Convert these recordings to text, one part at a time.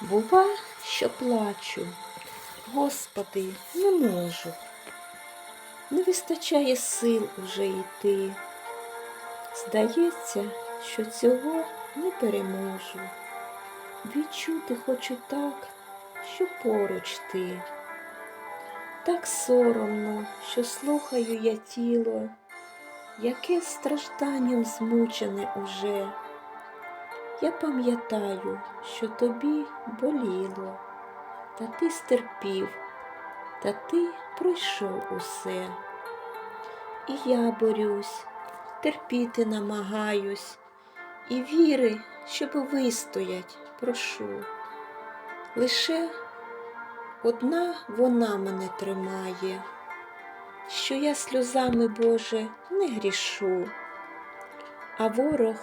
Бува, що плачу, Господи, не можу. Не вистачає сил уже йти. Здається, що цього не переможу. Відчути хочу так, що поруч ти. Так соромно, що слухаю я тіло, яке стражданням змучене уже. Я пам'ятаю, що тобі боліло, та ти стерпів, та ти пройшов усе. І я борюсь, терпіти намагаюсь, і віри, щоб вистоять, прошу. Лише одна вона мене тримає, що я сльозами, Боже, не грішу, а ворог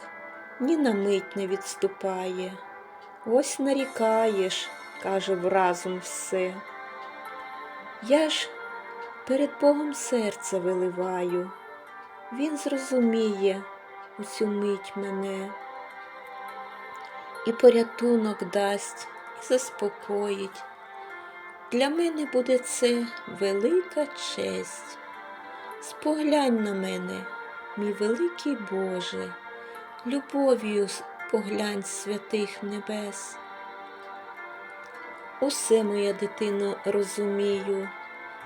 ні на мить не відступає. Ось нарікаєш, каже вразум все. Я ж перед Богом серце виливаю, Він зрозуміє у цю мить мене і порятунок дасть, і заспокоїть. Для мене буде це велика честь. Споглянь на мене, мій великий Боже, любов'ю поглянь святих небес. Усе, моя дитино, розумію.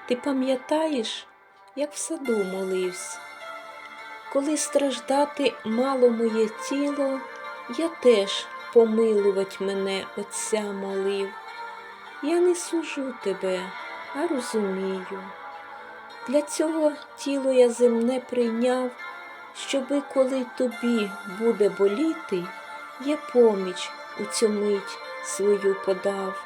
Ти пам'ятаєш, як в саду молився? Коли страждати мало моє тіло, я теж помилувать мене Отця молив. Я не сужу тебе, а розумію. Для цього тіло я земне прийняв, щоби коли тобі буде боліти, я поміч у цю мить свою подав.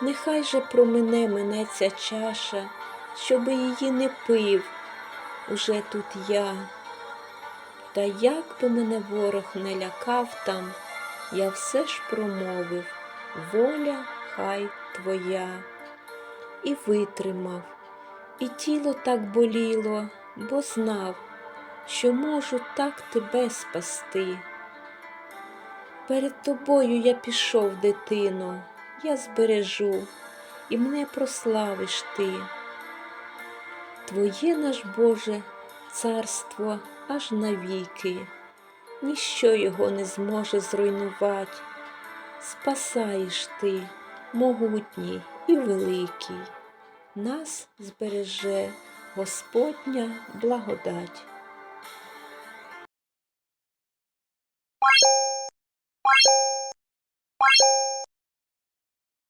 Нехай же промене мене ця чаша, щоби її не пив уже тут я. Та як би мене ворог не лякав там, я все ж промовив воля хай твоя. І витримав, і тіло так боліло, бо знав, що можу так тебе спасти. Перед тобою я пішов, дитино, я збережу, і мене прославиш ти. Твоє наш Боже царство аж навіки, ніщо його не зможе зруйнувати. Спасаєш ти, могутній і великий, нас збереже Господня благодать. Bye.